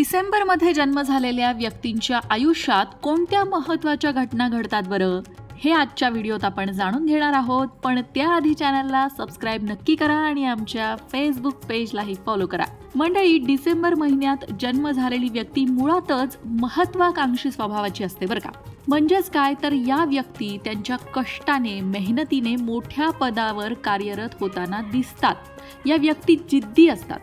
डिसेंबरमध्ये जन्म झालेल्या व्यक्तींच्या आयुष्यात कोणत्या महत्त्वाच्या घटना घडतात बरं? हे आजच्या व्हिडिओत आपण जाणून घेणार आहोत. पण त्याआधी चॅनलला सबस्क्राईब नक्की करा आणि आमच्या फेसबुक पेजलाही फॉलो करा. मंडळी डिसेंबर महिन्यात जन्म झालेली व्यक्ती मुळातच महत्वाकांक्षी स्वभावाची असते बरं का? म्हणजेच काय? तर या व्यक्ती त्यांच्या कष्टाने मेहनतीने मोठ्या पदावर कार्यरत होताना दिसतात. या व्यक्ती जिद्दी असतात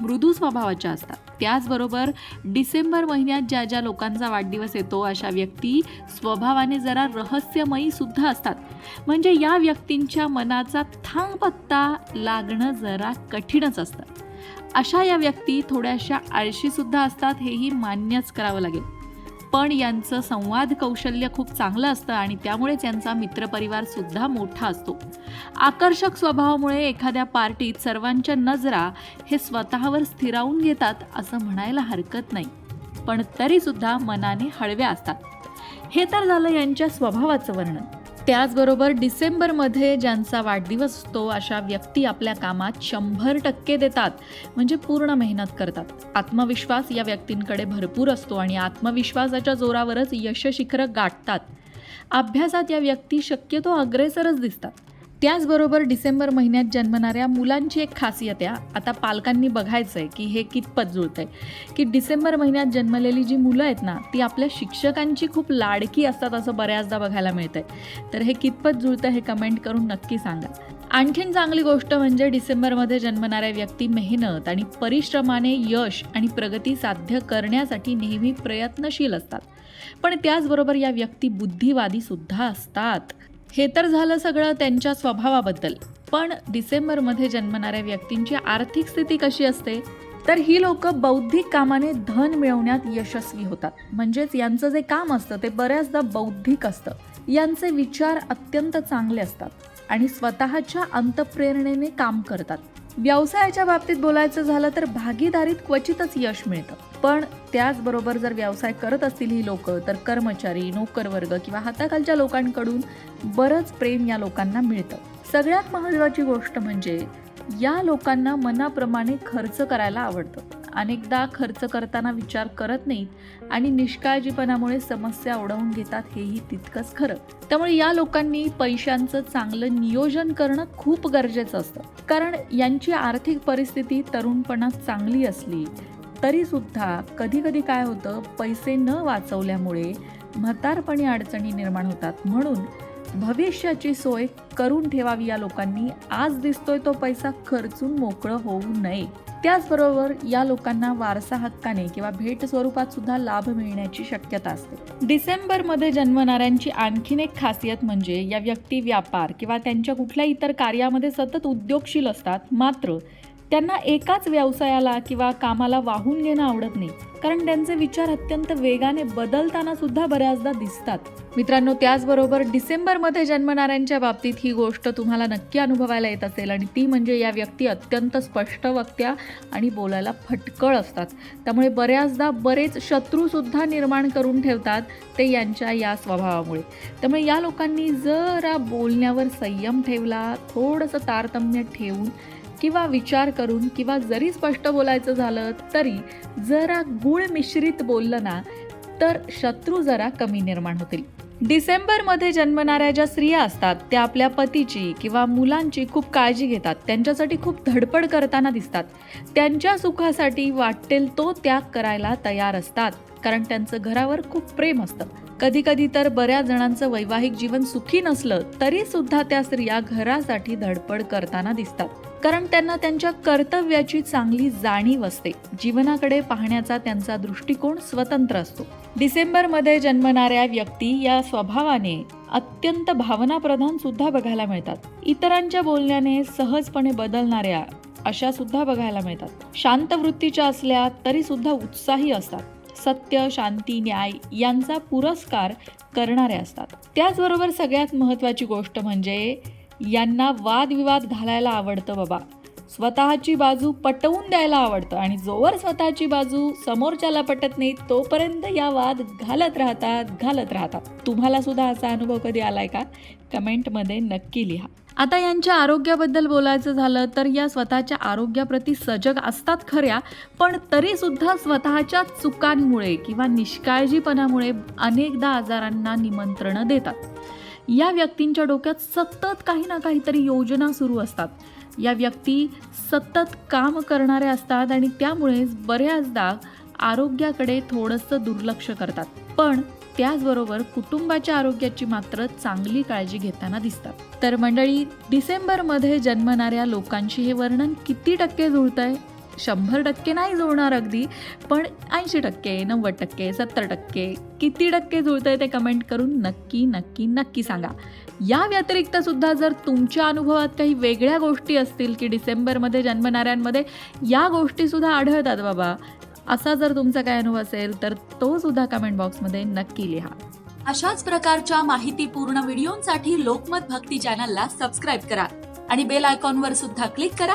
मृदू स्वभावाच्या असतात. त्याचबरोबर डिसेंबर महिन्यात ज्या ज्या लोकांचा वाढदिवस येतो अशा व्यक्ती स्वभावाने जरा रहस्यमयी सुद्धा असतात. म्हणजे या व्यक्तींच्या मनाचा थांग पत्ता लागणं जरा कठीणच असतं. अशा या व्यक्ती थोड्याशा आळशीसुद्धा असतात हेही मान्यच करावं लागेल. पण यांचं संवाद कौशल्य खूप चांगलं असतं आणि त्यामुळेच यांचा मित्रपरिवार सुद्धा मोठा असतो. आकर्षक स्वभावामुळे एखाद्या पार्टीत सर्वांच्या नजरा हे स्वतःवर स्थिरावून घेतात असं म्हणायला हरकत नाही. पण तरीसुद्धा मनाने हळव्या असतात. हे तर झालं यांच्या स्वभावाचं वर्णन. त्याचबरोबर डिसेंबरमध्ये ज्यांचा वाढदिवस असतो अशा व्यक्ती आपल्या कामात शंभर टक्के देतात. म्हणजे पूर्ण मेहनत करतात. आत्मविश्वास या व्यक्तींकडे भरपूर असतो आणि आत्मविश्वासाच्या जोरावरच यशशिखरं गाठतात. अभ्यासात या व्यक्ती शक्यतो अग्रेसरच दिसतात. त्याचबरोबर डिसेंबर महिन्यात जन्मणाऱ्या मुलांची एक खासियत आहे. आता पालकांनी बघायचं आहे की हे कितपत जुळतंय. की डिसेंबर महिन्यात जन्मलेली जी मुलं आहेत ना ती आपल्या शिक्षकांची खूप लाडकी असतात असं बऱ्याचदा बघायला मिळतंय. तर हे कितपत जुळतं हे कमेंट करून नक्की सांगा. आणखीन चांगली गोष्ट म्हणजे डिसेंबरमध्ये जन्मणाऱ्या व्यक्ती मेहनत आणि परिश्रमाने यश आणि प्रगती साध्य करण्यासाठी नेहमी प्रयत्नशील असतात. पण त्याचबरोबर या व्यक्ती बुद्धिवादी सुद्धा असतात. हे तर झालं सगळं त्यांच्या स्वभावाबद्दल. पण डिसेंबरमध्ये जन्मणाऱ्या व्यक्तींची आर्थिक स्थिती कशी असते? तर ही लोक बौद्धिक कामाने धन मिळवण्यात यशस्वी होतात. म्हणजेच यांचं जे काम असतं ते बऱ्याचदा बौद्धिक असतं. यांचे विचार अत्यंत चांगले असतात आणि स्वतःच्या अंतप्रेरणेने काम करतात. व्यवसायाच्या बाबतीत बोलायचं झालं तर भागीदारीत क्वचितच यश मिळतं. पण त्याचबरोबर जर व्यवसाय करत असतील ही लोक तर कर्मचारी नोकर वर्ग किंवा हाताखालच्या लोकांकडून बरंच प्रेम या लोकांना मिळतं. सगळ्यात महत्त्वाची गोष्ट म्हणजे या लोकांना मनाप्रमाणे खर्च करायला आवडतं. अनेकदा खर्च करताना विचार करत नाहीत आणि निष्काळजीपणामुळे समस्या ओढवून घेतात हेही तितकंच खरं. त्यामुळे या लोकांनी पैशांचं चांगलं नियोजन करणं खूप गरजेचं असतं. कारण यांची आर्थिक परिस्थिती तरुणपणात चांगली असली तरीसुद्धा कधी कधी काय होतं पैसे न वाचवल्यामुळे म्हातारपणी अडचणी निर्माण होतात. म्हणून भविष्याची सोय करून ठेवावी या लोकांनी. आज दिसतोय तो पैसा खर्चून मोकळं होऊ नये. त्याचबरोबर या लोकांना वारसा हक्काने किंवा भेट स्वरूपात सुद्धा लाभ मिळण्याची शक्यता असते. डिसेंबरमध्ये जन्मणाऱ्यांची आणखीन एक खासियत म्हणजे या व्यक्ती व्यापार किंवा त्यांच्या कुठल्या इतर कार्यामध्ये सतत उद्योगशील असतात. मात्र त्यांना एकाच व्यवसायाला किंवा कामाला वाहून घेणं आवडत नाही. कारण त्यांचे विचार अत्यंत वेगाने बदलताना सुद्धा बऱ्याचदा दिसतात. मित्रांनो त्याचबरोबर डिसेंबरमध्ये जन्मणाऱ्यांच्या बाबतीत ही गोष्ट तुम्हाला नक्की अनुभवायला येत असेल आणि ती म्हणजे या व्यक्ती अत्यंत स्पष्ट वक्त्या आणि बोलायला फटकळ असतात. त्यामुळे बऱ्याचदा बरेच शत्रूसुद्धा निर्माण करून ठेवतात ते यांच्या या स्वभावामुळे. त्यामुळे या लोकांनी जरा बोलण्यावर संयम ठेवला थोडंसं तारतम्य ठेवून किंवा विचार करून किंवा जरी स्पष्ट बोलायचं झालं तरी जरा गुळ मिश्रित बोललं ना तर शत्रू जरा कमी निर्माण होतील. डिसेंबरमध्ये जन्मणाऱ्या ज्या स्त्रिया असतात त्या आपल्या पतीची किंवा मुलांची खूप काळजी घेतात त्यांच्यासाठी खूप धडपड करताना दिसतात. त्यांच्या सुखासाठी वाटेल तो त्याग करायला तयार असतात कारण त्यांचं घरावर खूप प्रेम असतं. कधी कधी तर बऱ्याच जणांचं वैवाहिक जीवन सुखी नसलं तरी सुद्धा त्या स्त्रिया घरासाठी धडपड करताना दिसतात. कारण त्यांना त्यांच्या कर्तव्याची चांगली जाणीव असते. जीवनाकडे पाहण्याचा त्यांचा दृष्टिकोन स्वतंत्र असतो. डिसेंबरमध्ये जन्मणाऱ्या व्यक्ती या स्वभावाने अत्यंत भावनाप्रधान सुद्धा बघायला मिळतात. इतरांच्या बोलण्याने सहजपणे बदलणाऱ्या अशा सुद्धा बघायला मिळतात. शांत वृत्तीच्या असल्या तरी सुद्धा उत्साही असतात. सत्य शांती न्याय यांचा पुरस्कार करणारे असतात. त्याचबरोबर सगळ्यात महत्त्वाची गोष्ट म्हणजे यांना वादविवाद घालायला आवडतं बाबा. स्वतःची बाजू पटवून द्यायला आवडतं आणि जोवर स्वतःची बाजू समोरच्याला पटत नाही तोपर्यंत या वाद घालत राहतात घालत राहतात. तुम्हाला सुद्धा असा अनुभव कधी आलाय का? कमेंटमध्ये नक्की लिहा. आता यांच्या आरोग्याबद्दल बोलायचं झालं तर या स्वतःच्या आरोग्याप्रती सजग असतात खऱ्या पण तरीसुद्धा स्वतःच्या चुकांमुळे किंवा निष्काळजीपणामुळे अनेकदा आजारांना निमंत्रणं देतात. या व्यक्तींच्या डोक्यात सतत काही ना काहीतरी योजना सुरू असतात. या व्यक्ती सतत काम करणाऱ्या असतात आणि त्यामुळेच बऱ्याचदा आरोग्याकडे थोडंसं दुर्लक्ष करतात. पण त्याचबरोबर कुटुंबाच्या आरोग्याची मात्र चांगली काळजी घेताना दिसतात. तर मंडळी डिसेंबरमध्ये जन्मणाऱ्या लोकांशी हे वर्णन किती टक्के जुळतंय? शंभर टक्के नाही जुळणार अगदी पण ऐंशी टक्के नव्वद टक्के सत्तर टक्के किती टक्के जुळतंय ते कमेंट करून नक्की नक्की नक्की सांगा. या व्यतिरिक्त सुद्धा जर तुमच्या अनुभवात काही वेगळ्या गोष्टी असतील की डिसेंबरमध्ये जन्मणाऱ्यांमध्ये या गोष्टीसुद्धा आढळतात बाबा. असा जर तुमचा काय अनुभव असेल तर तो सुद्धा कमेंट बॉक्समध्ये नक्की लिहा. अशाच प्रकारच्या माहितीपूर्ण व्हिडिओंसाठी लोकमत भक्ती चॅनलला सबस्क्राईब करा आणि बेल आयकॉनवर सुद्धा क्लिक करा.